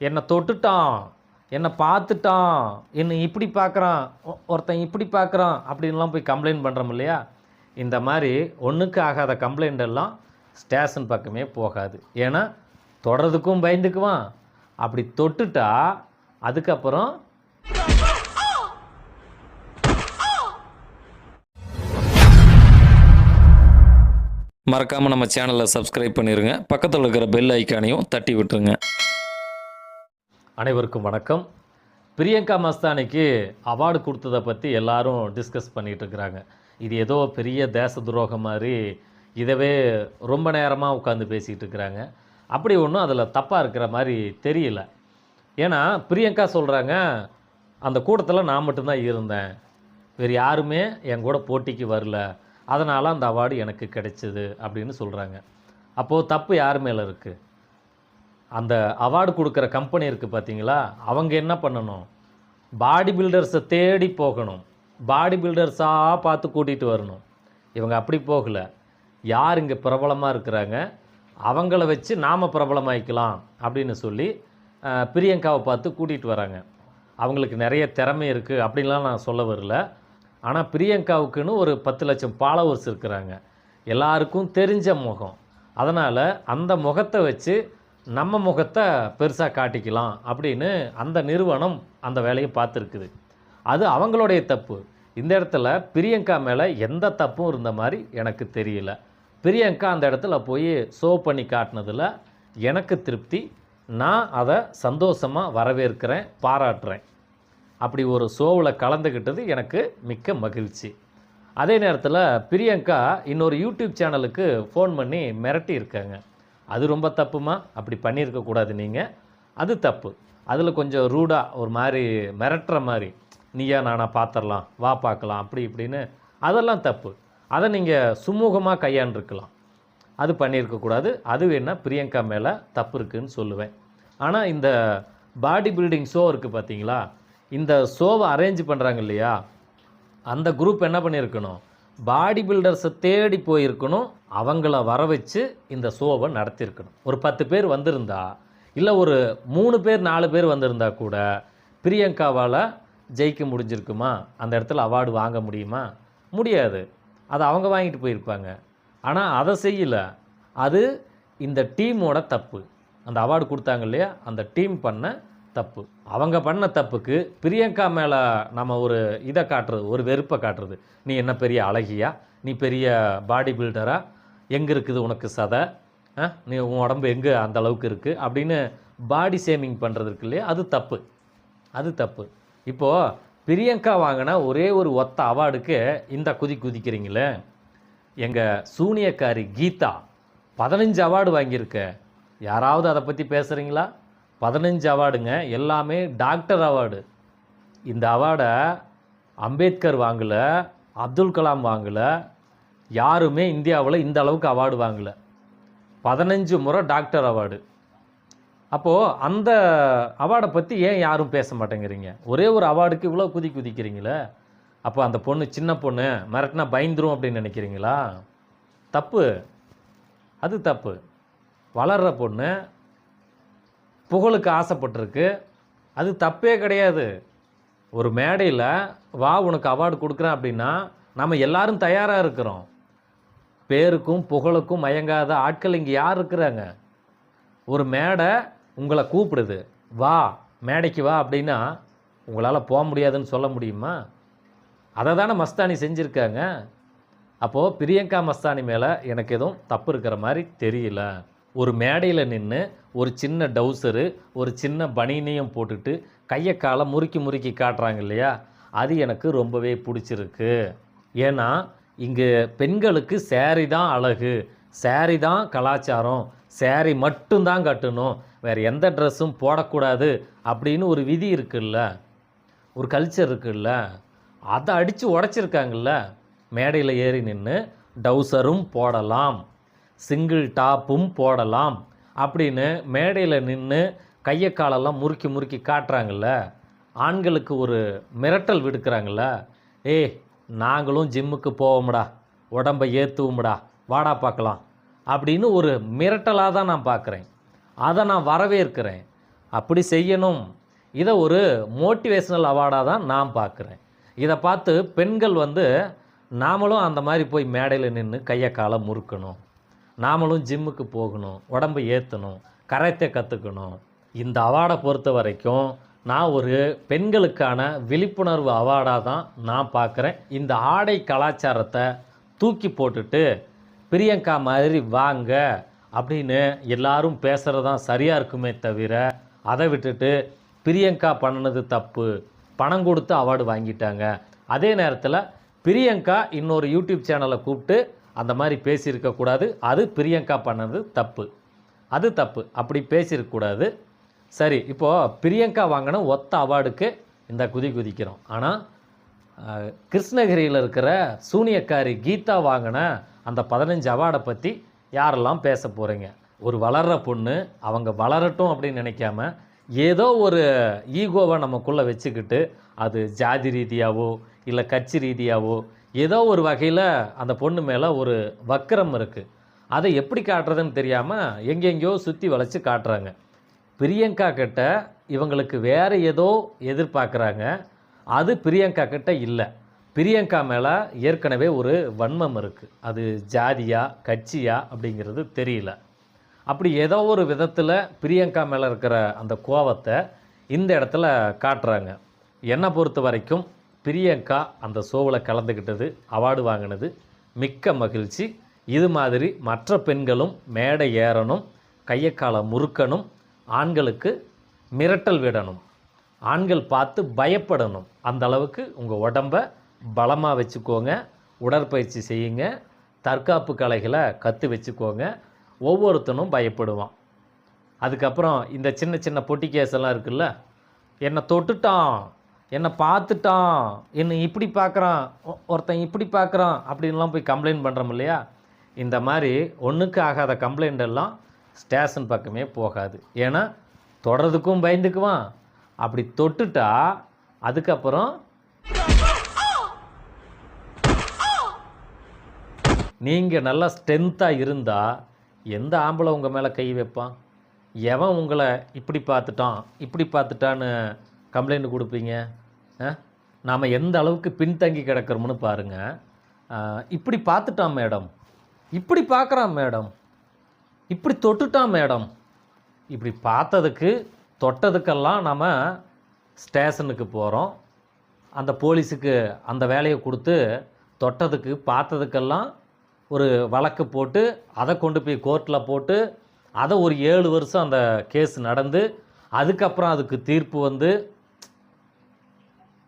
என்னை தொட்டுட்டான் என்னை பார்த்துட்டான் என்னை இப்படி பார்க்குறான் ஒ- ஒருத்தன் இப்படி பார்க்குறான் அப்படின்லாம் போய் கம்ப்ளைண்ட் பண்ணுறோம் இல்லையா? இந்த மாதிரி ஒன்றுக்கு ஆகாத கம்ப்ளைண்ட் எல்லாம் ஸ்டேஷன் பக்கமே போகாது. ஏன்னா தொடுறதுக்கும் பயந்துக்குவான். அப்படி தொட்டுட்டா அதுக்கப்புறம் மறக்காமல் நம்ம சேனலை சப்ஸ்கிரைப் பண்ணிடுங்க பக்கத்தில் இருக்கிற பெல் ஐக்கானையும் தட்டி விட்டுருங்க. அனைவருக்கும் வணக்கம். பிரியங்கா மஸ்தானிக்கு அவார்டு கொடுத்ததை பற்றி எல்லாரும் டிஸ்கஸ் பண்ணிகிட்டு இருக்கிறாங்க. இது ஏதோ பெரிய தேச துரோகம் மாதிரி இதவே ரொம்ப நேரமாக உட்காந்து பேசிகிட்டு இருக்கிறாங்க. அப்படி ஒன்றும் அதில் தப்பாக இருக்கிற மாதிரி தெரியல. ஏன்னா பிரியங்கா சொல்கிறாங்க அந்த கூட்டத்தில் நான் மட்டும்தான் இருந்தேன். வேறு யாருமே என் கூட போட்டிக்கு வரல. அதனால் அந்த அவார்டு எனக்கு கிடைச்சிது அப்படின்னு சொல்கிறாங்க அப்போது தப்பு யார் மேலே இருக்குது அந்த அவார்டு கொடுக்குற கம்பெனி இருக்குது பார்த்தீங்களா அவங்க என்ன பண்ணணும்? பாடி பில்டர்ஸை தேடி போகணும். பாடி பில்டர்ஸாக பார்த்து கூட்டிகிட்டு வரணும். இவங்க அப்படி போகலை. யார் இங்கே பிரபலமாக இருக்கிறாங்க? அவங்கள வச்சு நாம் பிரபலமாயிக்கலாம் அப்படின்னு சொல்லி பிரியங்காவை பார்த்து கூட்டிகிட்டு வராங்க. அவங்களுக்கு நிறைய திறமை இருக்குது அப்படின்லாம் நான் சொல்ல வரல. ஆனால் பிரியங்காவுக்குன்னு ஒரு பத்து லட்சம் ஃபாலோவர்ஸ் இருக்கிறாங்க. எல்லாருக்கும் தெரிஞ்ச முகம். அதனால் அந்த முகத்தை வச்சு நம்ம முகத்தை பெருசாக காட்டிக்கலாம் அப்படின்னு அந்த நிறுவனம் அந்த வேலையை பார்த்துருக்குது. அது அவங்களுடைய தப்பு. இந்த இடத்துல பிரியங்கா மேலே எந்த தப்பும் இருந்த மாதிரி எனக்கு தெரியல. பிரியங்கா அந்த இடத்துல போய் ஷோ பண்ணி காட்டினதில் எனக்கு திருப்தி. நான் அதை சந்தோஷமாக வரவேற்கிறேன் பாராட்டுறேன். அப்படி ஒரு ஷோவில் கலந்துக்கிட்டது எனக்கு மிக்க மகிழ்ச்சி. அதே நேரத்தில் பிரியங்கா இன்னொரு யூடியூப் சேனலுக்கு ஃபோன் பண்ணி மிரட்டி இருக்காங்க அது ரொம்ப தப்புமா? அப்படி பண்ணியிருக்கக்கூடாது நீங்கள் அது தப்பு. அதில் கொஞ்சம் ரூடாக ஒரு மாதிரி மிரட்டுற மாதிரி நீயா நானா பார்த்துடலாம் வா பார்க்கலாம் அப்படி இப்படின்னு அதெல்லாம் தப்பு. அதை நீங்கள் சுமூகமாக கையாண்டிருக்கலாம். அது பண்ணியிருக்கக்கூடாது அது வேணால் பிரியங்கா மேலே தப்பு இருக்குதுன்னு சொல்லுவேன். ஆனால் இந்த பாடி பில்டிங் ஷோ இருக்குது பார்த்தீங்களா இந்த ஷோவை அரேஞ்ச் பண்ணுறாங்க இல்லையா? அந்த குரூப் என்ன பண்ணியிருக்கணும்? பாடி பில்டர்ஸை தேடி போயிருக்கணும். அவங்கள வர வச்சு இந்த ஷோவை நடத்தியிருக்கணும் ஒரு பத்து பேர் வந்திருந்தா இல்லை ஒரு மூணு பேர் நாலு பேர் வந்திருந்தா கூட பிரியங்காவால் ஜெயிக்க முடிஞ்சிருக்குமா? அந்த இடத்துல அவார்டு வாங்க முடியுமா? முடியாது. அதை அவங்க வாங்கிட்டு போயிருப்பாங்க. ஆனால் அதை செய்யலை. அது இந்த டீமோட தப்பு. அந்த அவார்டு கொடுத்தாங்க இல்லையா? அந்த டீம் பண்ண தப்பு. அவங்க பண்ண தப்புக்கு பிரியங்கா மேலே நம்ம ஒரு இதை காட்டுறது ஒரு வெறுப்பை காட்டுறது. நீ என்ன பெரிய அழகியா? நீ பெரிய பாடி பில்டராக எங்கே இருக்குது உனக்கு சதை? நீ உன் உடம்பு எங்கே அந்த அளவுக்கு இருக்குது அப்படின்னு பாடி ஷேமிங் பண்ணுறது இருக்கு இல்லையா? அது தப்பு. அது தப்பு. இப்போது பிரியங்கா வாங்கின ஒரே ஒரு ஒத்த அவார்டுக்கு இந்த குதி குதிக்கிறீங்களே? எங்கள் சூனியக்காரி கீதா பதினஞ்சு அவார்டு வாங்கியிருக்க. யாராவது அதை பற்றி பேசுகிறீங்களா பதினஞ்சு அவார்டுங்க. எல்லாமே டாக்டர் அவார்டு. இந்த அவார்டை அம்பேத்கர் வாங்கல அப்துல் கலாம் வாங்கலை யாருமே இந்தியாவில் இந்த அளவுக்கு அவார்டு வாங்கல. பதினஞ்சு முறை டாக்டர் அவார்டு அப்போது அந்த அவார்டை பற்றி ஏன் யாரும் பேச மாட்டேங்கிறீங்க? ஒரே ஒரு அவார்டுக்கு இவ்வளோ குதி குதிக்கிறீங்களே? அப்போ அந்த பொண்ணு சின்ன பொண்ணு மிரட்டினா பயந்துரும் அப்படின்னு நினைக்கிறீங்களா? தப்பு. அது தப்பு. வளர்கிற பொண்ணு புகழுக்கு ஆசைப்பட்டிருக்கு. அது தப்பே கிடையாது. ஒரு மேடையில் வா உனக்கு அவார்டு கொடுக்குறேன் அப்படின்னா நம்ம எல்லாரும் தயாராக இருக்கிறோம். பேருக்கும் புகழுக்கும் மயங்காத ஆட்கள் இங்கே யார் இருக்கிறாங்க? ஒரு மேடை உங்களை கூப்பிடுது. வா மேடைக்கு வா அப்படின்னா உங்களால் போக முடியாதுன்னு சொல்ல முடியுமா? அதை தானே மஸ்தானி செஞ்சுருக்காங்க. அப்போது பிரியங்கா மஸ்தானி மேலே எனக்கு எதுவும் தப்பு இருக்கிற மாதிரி தெரியல. ஒரு மேடையில் நின்று ஒரு சின்ன டவுசரு ஒரு சின்ன பனியனையும் போட்டுட்டு கையை காலை முறுக்கி முறுக்கி காட்டுறாங்க இல்லையா? அது எனக்கு ரொம்பவே பிடிச்சிருக்கு. ஏன்னா இங்கே பெண்களுக்கு சேரீ தான் அழகு. சேரீ தான் கலாச்சாரம். சேரீ மட்டும்தான் கட்டணும். வேறு எந்த ட்ரெஸ்ஸும் போடக்கூடாது அப்படின்னு ஒரு விதி இருக்குல்ல. ஒரு கல்ச்சர் இருக்குல்ல. அதை அடித்து உடச்சிருக்காங்கல்ல. மேடையில் ஏறி நின்று டவுசரும் போடலாம். சிங்கிள் டாப்பும் போடலாம் அப்படின்னு மேடையில் நின்று கையை காலெல்லாம் முறுக்கி முறுக்கி காட்டுறாங்கல்ல. ஆண்களுக்கு ஒரு மிரட்டல் விடுக்கிறாங்கள்ல ஏய் நாங்களும் ஜிம்முக்கு போவோம்டா. உடம்பை ஏற்றுவோம்டா வாடா பார்க்கலாம். அப்படின்னு ஒரு மிரட்டலாக தான் நான் பார்க்குறேன். அதை நான் வரவேற்கிறேன். அப்படி செய்யணும். இதை ஒரு மோட்டிவேஷ்னல் அவார்டாக தான் நான் பார்க்குறேன். இதை பார்த்து பெண்கள் வந்து நாமளும் அந்த மாதிரி போய் மேடையில் நின்று கையை காலை முறுக்கணும். நாமளும் ஜிம்முக்கு போகணும். உடம்பை ஏற்றணும் கரைத்தை கற்றுக்கணும் இந்த அவார்டை பொறுத்த வரைக்கும் நான் ஒரு பெண்களுக்கான விழிப்புணர்வு அவார்டாக தான் நான் பார்க்குறேன். இந்த ஆடை கலாச்சாரத்தை தூக்கி போட்டுட்டு பிரியங்கா மாதிரி வாங்க அப்படின்னு எல்லாரும் பேசுகிறது தான் சரியாக இருக்குமே தவிர அதை விட்டுட்டு பிரியங்கா பண்ணினது தப்பு பணம் கொடுத்து அவார்டு வாங்கிட்டாங்க. அதே நேரத்தில் பிரியங்கா இன்னொரு யூடியூப் சேனலை கூப்பிட்டு அந்த மாதிரி பேசியிருக்கக்கூடாது. அது பிரியங்கா பண்ணது தப்பு. அது தப்பு. அப்படி பேசியிருக்கக்கூடாது. சரி இப்போது பிரியங்கா வாங்கின ஒத்த அவார்டுக்கு இந்த குதி குதிக்கிறோம். ஆனால் கிருஷ்ணகிரியில் இருக்கிற சூனியக்காரி கீதா வாங்கின அந்த பதினஞ்சு அவார்டை பற்றி யாரெல்லாம் பேச போகிறீங்க ஒரு வளர்கிற பொண்ணு அவங்க வளரட்டும் அப்படின்னு நினைக்காம ஏதோ ஒரு ஈகோவை நமக்குள்ளே வச்சுக்கிட்டு அது ஜாதி ரீதியாவோ இல்லை கட்சி ரீதியாவோ ஏதோ ஒரு வகையில் அந்த பொண்ணு மேலே ஒரு வக்கரம் இருக்குது அதை எப்படி காட்டுறதுன்னு தெரியாமல் எங்கெங்கேயோ சுற்றி வளைச்சி காட்டுறாங்க. பிரியங்கா கிட்ட இவங்களுக்கு வேறு ஏதோ எதிர்பார்க்குறாங்க. அது பிரியங்கா கிட்ட இல்லை. பிரியங்கா மேலே ஏற்கனவே ஒரு வன்மம் இருக்குது அது ஜாதியா கட்சியா அப்படிங்கிறது தெரியல. அப்படி ஏதோ ஒரு விதத்தில் பிரியங்கா மேலே இருக்கிற அந்த கோவத்தை இந்த இடத்துல காட்டுறாங்க. என்னை பொறுத்த வரைக்கும் பிரியங்கா அந்த ஷோவில் கலந்துக்கிட்டது அவார்டு வாங்கினது மிக்க மகிழ்ச்சி. இது மாதிரி மற்ற பெண்களும் மேடை ஏறணும் கையக்காலை முறுக்கணும் ஆண்களுக்கு மிரட்டல் விடணும். ஆண்கள் பார்த்து பயப்படணும். அந்த அளவுக்கு உங்கள் உடம்ப பலமாக வச்சுக்கோங்க. உடற்பயிற்சி செய்யுங்க. தற்காப்பு கலைகளை கற்று வச்சுக்கோங்க. ஒவ்வொருத்தனும் பயப்படுவான். அதுக்கப்புறம் இந்த சின்ன சின்ன பொட்டி கேஸ் எல்லாம் இருக்குல்ல? என்னை தொட்டுட்டான். என்னை பார்த்துட்டான். என்னை இப்படி பார்க்குறான். ஒ- ஒருத்தன் இப்படி பார்க்குறான். அப்படின்லாம் போய் கம்ப்ளைண்ட் பண்ணுறோம் இல்லையா? இந்த மாதிரி ஒன்றுக்கு ஆகாத கம்ப்ளைண்ட் எல்லாம் ஸ்டேஷன் பக்கமே போகாது. ஏன்னா தொடறதுக்கும் பயந்துக்குவான். அப்படி தொட்டுட்டா அதுக்கப்புறம் நீங்கள் நல்லா ஸ்ட்ரென்த்தாக இருந்தால் எந்த ஆம்பளை உங்கள் மேலே கை வைப்பான்? எவன் உங்களை இப்படி பார்த்துட்டான் இப்படி பார்த்துட்டான்னு கம்ப்ளைண்ட் கொடுப்பீங்க? நாம் எந்த அளவுக்கு பின்தங்கி கிடக்கிறோம்னு பாருங்கள் இப்படி பார்த்துட்டான் மேடம். இப்படி பார்க்குறான் மேடம். இப்படி தொட்டுட்டான் மேடம். இப்படி பார்த்ததுக்கு தொட்டதுக்கெல்லாம் நம்ம ஸ்டேஷனுக்கு போகிறோம் அந்த போலீஸுக்கு அந்த வேலையை கொடுத்து தொட்டதுக்கு பார்த்ததுக்கெல்லாம் ஒரு வழக்கு போட்டு அதை கொண்டு போய் கோர்ட்டில் போட்டு அதை ஒரு ஏழு வருஷம் அந்த கேஸ் நடந்து அதுக்கப்புறம் அதுக்கு தீர்ப்பு வந்து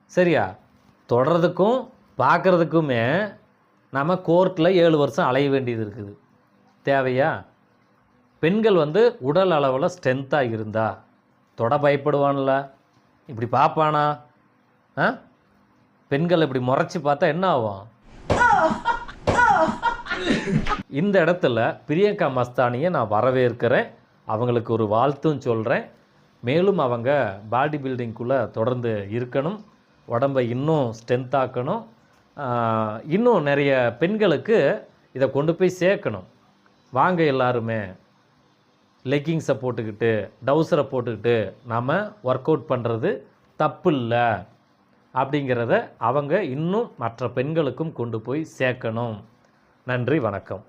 சரியா? தொடர்றதுக்கும் பார்க்குறதுக்குமே நம்ம கோர்ட்டில் ஏழு வருஷம் அலைய வேண்டியது இருக்குது. தேவையா? பெண்கள் வந்து உடல் அளவில் ஸ்ட்ரென்த்தாக இருந்தா தொட பயப்படுவான்ல. இப்படி பார்ப்பானா ஆ? பெண்கள் இப்படி முறைச்சி பார்த்தா என்ன ஆகும்? இந்த இடத்துல பிரியங்கா மஸ்தானியை நான் வரவேற்கிறேன். அவங்களுக்கு ஒரு வாழ்த்தும் சொல்கிறேன் மேலும் அவங்க பாடி பில்டிங்குள்ளே தொடர்ந்து இருக்கணும். உடம்பை இன்னும் ஸ்ட்ரென்த்தாக்கணும் இன்னும் நிறைய பெண்களுக்கு இதை கொண்டு போய் சேர்க்கணும். வாங்க எல்லாருமே. லெக்கிங்ஸை போட்டுக்கிட்டு டவுசரை போட்டுக்கிட்டு நாம் ஒர்க் அவுட் பண்ணுறது தப்பு இல்லை அப்படிங்கிறத அவங்க இன்னும் மற்ற பெண்களுக்கும் கொண்டு போய் சேர்க்கணும். நன்றி வணக்கம்.